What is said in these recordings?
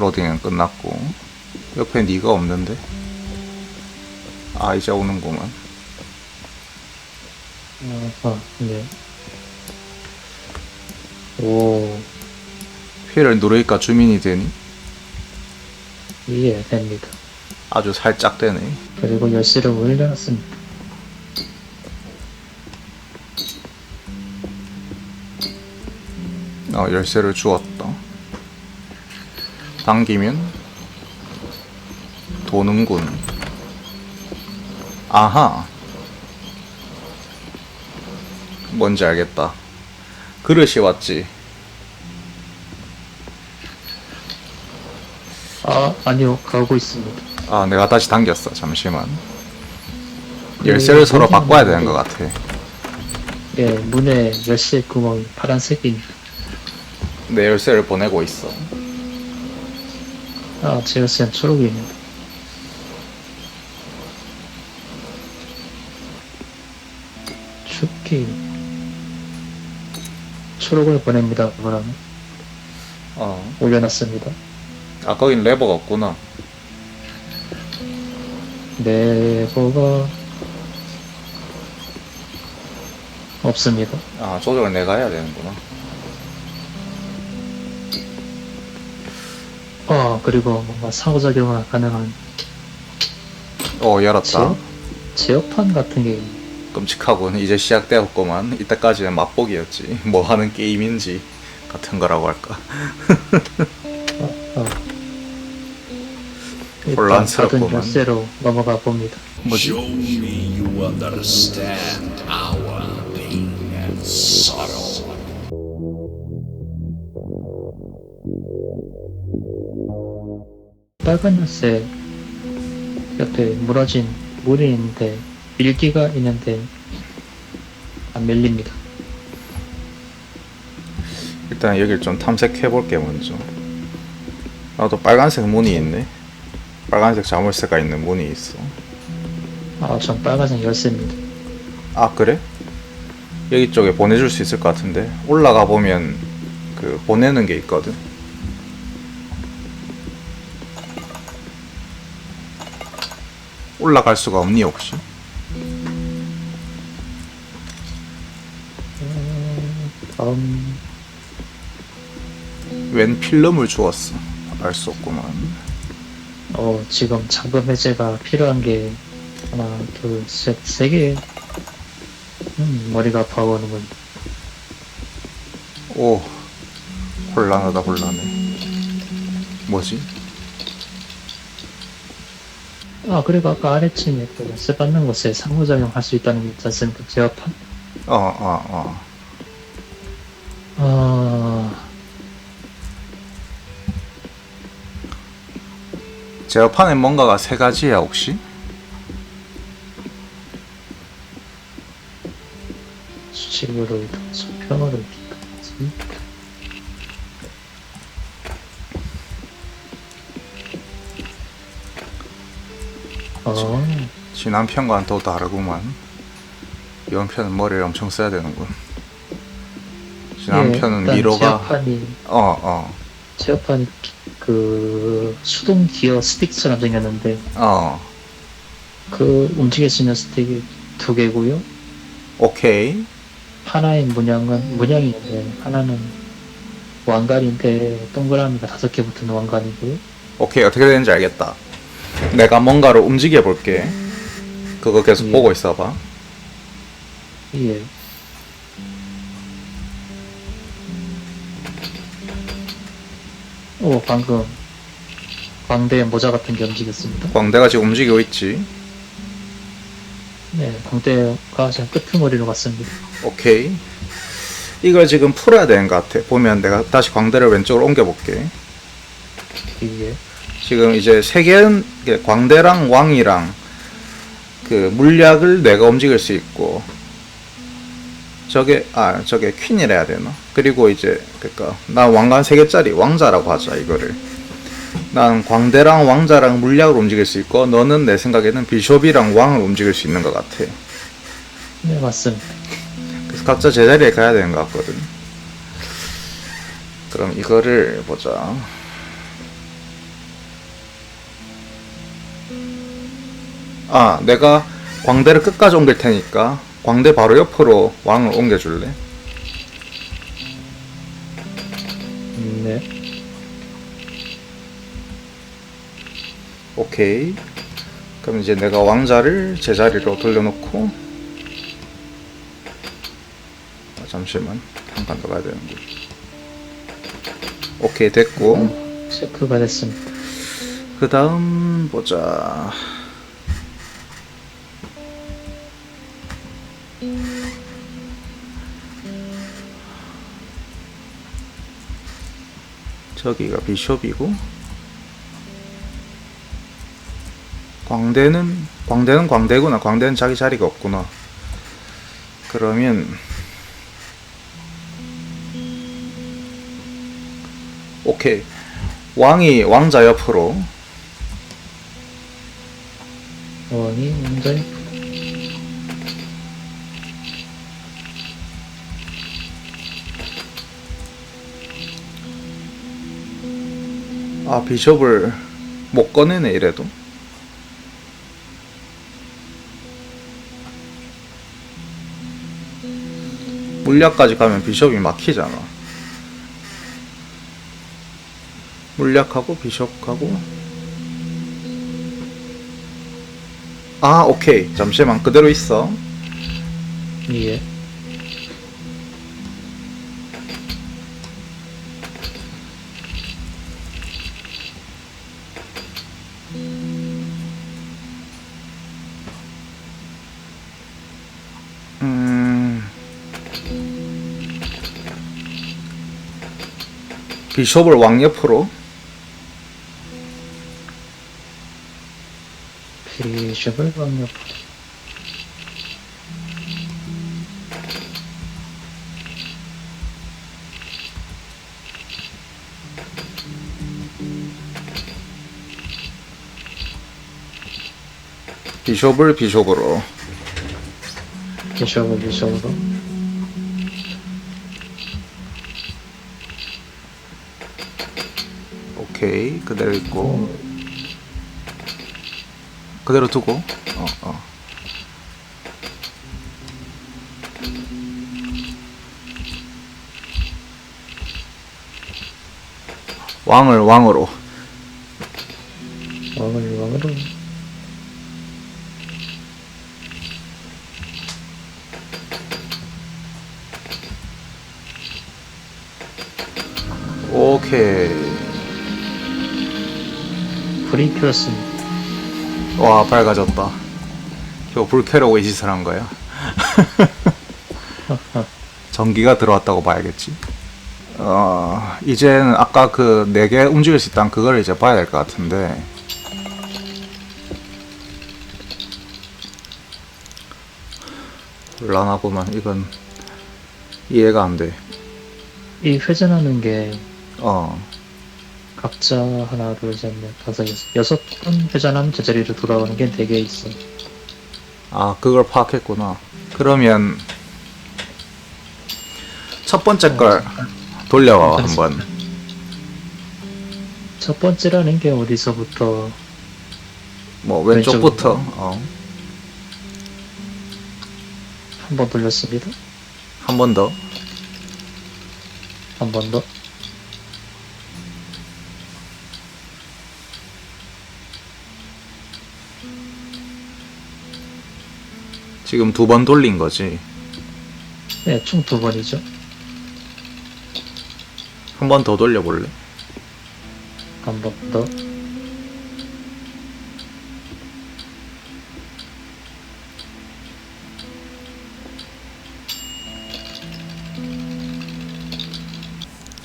로딩은 끝났고 옆에 니가 없는데 아 이제 오는구만 아, 네. 오, 휠을 누르니까 주민이 되니 이해 됩니다. 아주 살짝 되네 그리고 열쇠를 올려놨습니다. 어 열쇠를 주었다 당기면 도는군. 아하. 뭔지 알겠다. 그릇이 왔지. 아, 아니요, 가고 있습니다. 아 내가 다시 당겼어. 잠시만. 열쇠를 서로 바꿔야 되는 것 같아. 예, 문에 열쇠 구멍이 파란색입니다. 내 열쇠를 보내고 있어 아, 제 열쇠는 초록입니다. 죽기. 초록을 보냅니다, 그러면. 어. 올려놨습니다. 아 거긴 레버가 없구나 네버가 없습니다. 아 조정을 내가 해야 되는구나 아, 그리고 뭔가 상호작용이 가능한 어 열었다 제어? 제어판 같은 게 끔찍하군 이제 시작되었구만 이때까지는 맛보기였지 뭐 하는 게임인지 같은 거라고 할까 어, 일단 혼란스럽구만. 받은 열쇠로 넘어가 봅니다. 뭐지 Show me you understand our pain and. 빨간 열쇠 옆에 무너진 물이 있는데 밀기가 있는데 안 밀립니다. 일단 여길 좀 탐색해 볼게 먼저 나도 빨간색 문이 있네 빨간색 자물쇠가 있는 문이 있어 아, 전 빨간색 열쇠입니다. 아 그래? 여기 쪽에 보내줄 수 있을 것 같은데 올라가 보면 그 보내는 게 있거든 올라갈 수가 없니 혹시? 다음 웬 필름을 주었어 알 수 없구만 어, 지금 잠금 해제가 필요한 게 하나, 둘, 셋, 세 개. 음, 머리가 아파오는군. 오 혼란하다 혼란해 뭐지? 아, 그리고 아까 아래층에 그 열쇠 받는 곳에 상호작용 할 수 있다는 게 있지 않습니까? 제어판? 어어어 어, 어. 아, 제어판에 뭔가가 세 가지야 혹시? 수직으로 이동해서 평으로 이동하지. 어, 지난 편과는 또 다르구만 이번 편은 머리를 엄청 써야 되는군 지난 예, 편은 일단 미로가 제어판이, 어어 어 제어판이 그 수동 기어 스틱처럼 생겼는데 어. 그 움직일 수 있는 스틱이 두 개고요. 오케이 하나의 문양은 문양이 있는데 하나는 왕관인데 동그라미가 다섯 개 붙은 왕관이고요. 오케이 어떻게 되는지 알겠다 내가 뭔가를 움직여 볼게 그거 계속 예. 보고 있어봐 예. 오 방금 광대 모자 같은 게 움직였습니다. 광대가 지금 움직이고 있지 네, 광대가 지금 끄트머리로 갔습니다. 오케이 이걸 지금 풀어야 되는 것 같아 보면 내가 다시 광대를 왼쪽으로 옮겨 볼게 이게 지금 이제 세 개는 이게 광대랑 왕이랑 그 물약을 내가 움직일 수 있고 저게 아 저게 퀸이라 해야 되나? 그리고 이제 그니까 난 왕관 세 개짜리 왕자라고 하자 이거를. 난 광대랑 왕자랑 물약을 움직일 수 있고 너는 내 생각에는 비숍이랑 왕을 움직일 수 있는 것 같아. 네 맞습니다. 그래서 각자 제자리에 가야 되는 것 같거든. 그럼 이거를 보자 아, 내가 광대를 끝까지 옮길 테니까 광대 바로 옆으로 왕을 옮겨줄래? 음, 네. 오케이. 그럼 이제 내가 왕자를 제자리로 돌려놓고 아, 잠시만 한 칸 더 가야 되는데. 오케이 됐고 체크가 됐습니다. 그 다음 보자. 저기가 비숍이고 광대는 광대는 광대구나. 광대는 자기 자리가 없구나. 그러면 오케이 왕이 왕자 옆으로 왕이 먼저 아 비숍을 못 꺼내네 이래도? 물약까지 가면 비숍이 막히잖아. 물약하고 비숍하고. 아 오케이. 잠시만 그대로 있어. 예. 비숍을 왕 옆으로 비숍을 왕 옆. 비숍을 비숍으로 비숍을 비숍으로. 오케이. 그대로 있고. 그대로 두고. 어, 어. 왕을 왕으로. 왕을 왕으로. 오케이 불이 켰습니다. 와 밝아졌다. 이거 불 켜려고 이 짓을 한 거야 전기가 들어왔다고 봐야겠지? 어 이제는 아까 그 네 개 움직일 수 있다는 그걸 이제 봐야 될 것 같은데. 곤란하구만. 이건 이해가 안 돼. 이 회전하는 게 어 각자 하나, 둘, 셋, 넷, 다섯, 여섯, 여섯 번 회전하면 제자리로 돌아오는 게네개 있어. 아, 그걸 파악했구나. 그러면 첫 번째 걸 돌려봐 한번. 첫 번째라는 게 어디서부터 뭐. 왼쪽부터. 어. 한 번 돌렸습니다. 한 번 더. 한 번 더. 지금 두 번 돌린 거지. 네, 총 두 번이죠. 한 번 더 돌려볼래? 한 번 더.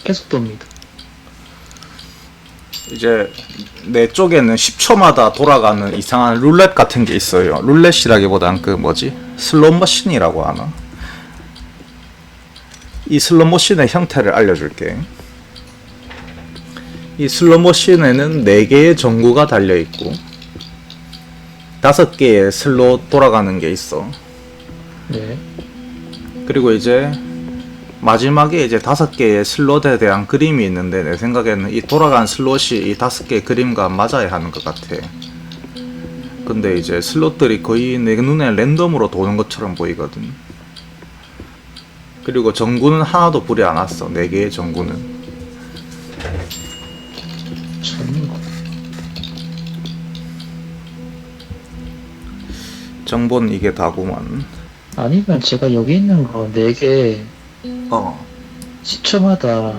계속 돕니다. 이제 내 쪽에는 10초마다 돌아가는 이상한 룰렛 같은 게 있어요. 룰렛이라기보단 그 뭐지? 슬롯 머신이라고 하나? 이 슬롯 머신의 형태를 알려줄게. 이 슬롯 머신에는 4개의 전구가 달려 있고 5개의 슬롯 돌아가는 게 있어. 네. 그리고 이제 마지막에 이제 다섯 개의 슬롯에 대한 그림이 있는데 내 생각에는 이 돌아간 슬롯이 이 다섯 개의 그림과 맞아야 하는 것 같아. 근데 이제 슬롯들이 거의 내 눈에 랜덤으로 도는 것처럼 보이거든. 그리고 전구는 하나도 불이 안 왔어. 네 개의 전구는. 전구. 정보는 이게 다구만. 아니면 제가 여기 있는 거 4개 어. 10초마다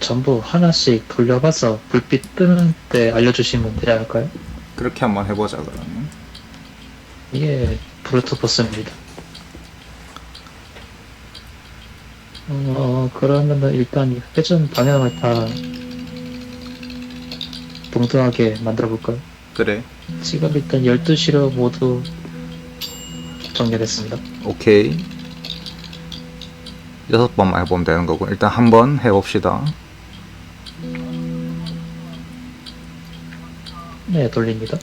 전부 하나씩 돌려봐서 불빛 뜨는 때 알려주시면 되지 않을까요? 그렇게 한번 해보자 그러면. 이게 브루토버스입니다. 어, 그러면은 일단 이 회전 방향을 다 동등하게 만들어 볼까요? 그래. 지금 일단 12시로 모두 정리됐습니다. 오케이. 여섯 번만 해보면 되는 거고 일단 한 번 해봅시다. 네, 돌립니다.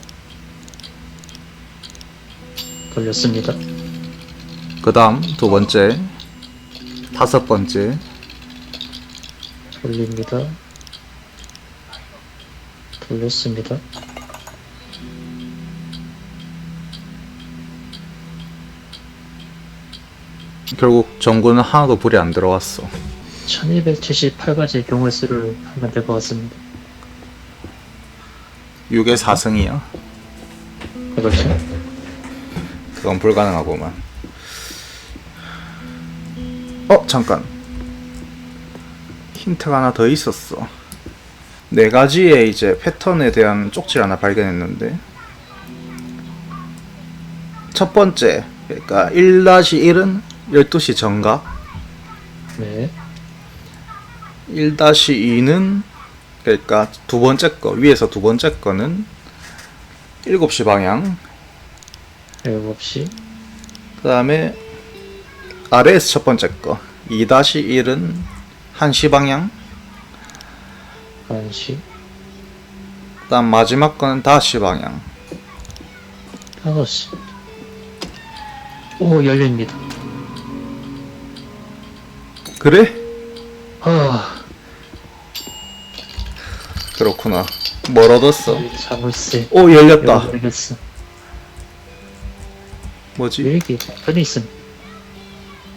돌렸습니다. 그 다음 두 번째, 다섯 번째, 돌립니다. 돌렸습니다. 결국 전구는 하나도 불이 안 들어왔어. 1278가지의 경우의 수를 하면 될 것 같습니다. 6의 4승이야. 그렇죠? 그건 불가능하고만. 어, 잠깐. 힌트가 하나 더 있었어. 네 가지의 이제 패턴에 대한 쪽지를 하나 발견했는데. 첫 번째, 그러니까 1-1은 12시 정각, 네. 1-2는 그러니까 두 번째 거, 위에서 두 번째 거는 7시 방향, 7시. 그 다음에 아래에서 첫 번째 거 2-1은 1시 방향 1시. 그 다음 마지막 거는 5시 방향 5시. 오, 열립니다. 그래? 아, 그렇구나 뭘 얻었어? 자물쇠. 오 열렸다 모르겠어. 뭐지? 일기. 편히 있음.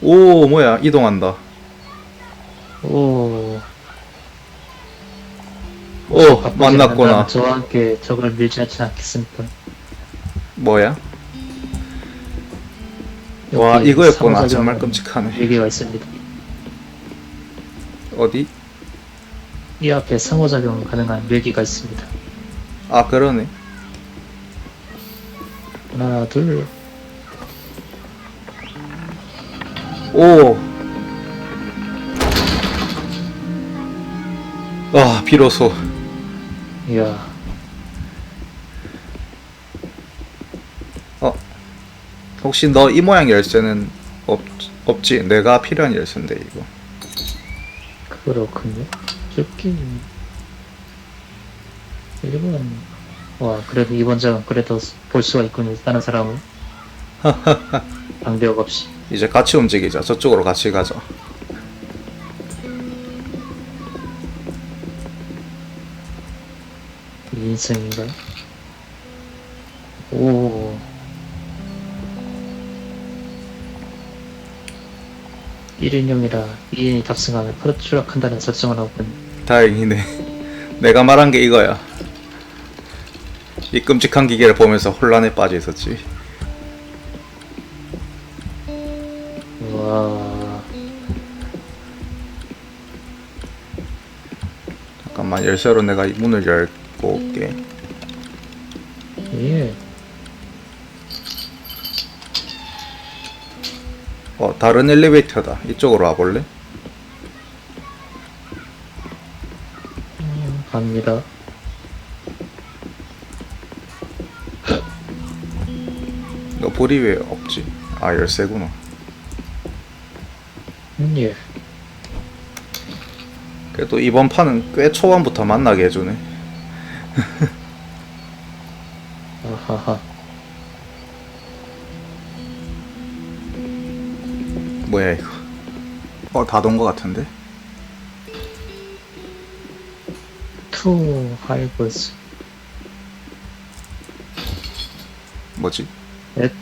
오 뭐야 이동한다 오. 오 만났구나 나는 저와 함께 적을 밀지 않지 않겠습니까? 뭐야? 와 여기 이거였구나 정말 끔찍하네 얘기가 있습니다. 어디? 이 앞에 상호작용 가능한 묘기가 있습니다. 아 그러네 하나, 둘. 오. 아, 비로소. 이야. 어. 혹시 너 이 모양 열쇠는 없, 없지? 내가 필요한 열쇠인데, 이거. 그렇군요. 죽기. 1번. 와, 그래도 이번 장은 그래도 볼 수가 있군요. 다른 사람은. 방벽 없이. 이제 같이 움직이자. 저쪽으로 같이 가자. 인생인가? 오. 일인용이라 2인이 탑승하면 파도 추락한다는 설정을 하고 있는 다행이네. 내가 말한 게 이거야. 이 끔찍한 기계를 보면서 혼란에 빠져 있었지. 와. 잠깐만, 열쇠로 내가 이 문을 열 다른 엘리베이터다. 이쪽으로 와볼래? 음, 갑니다. 너 불이 왜 없지? 아, 열쇠구나. 음, 예. 그래도 이번 판은 꽤 초반부터 만나게 해주네. 아하하. 뭐야 이거? 어, 다돈거 같은데? 투 하이브스. 뭐지? 넷,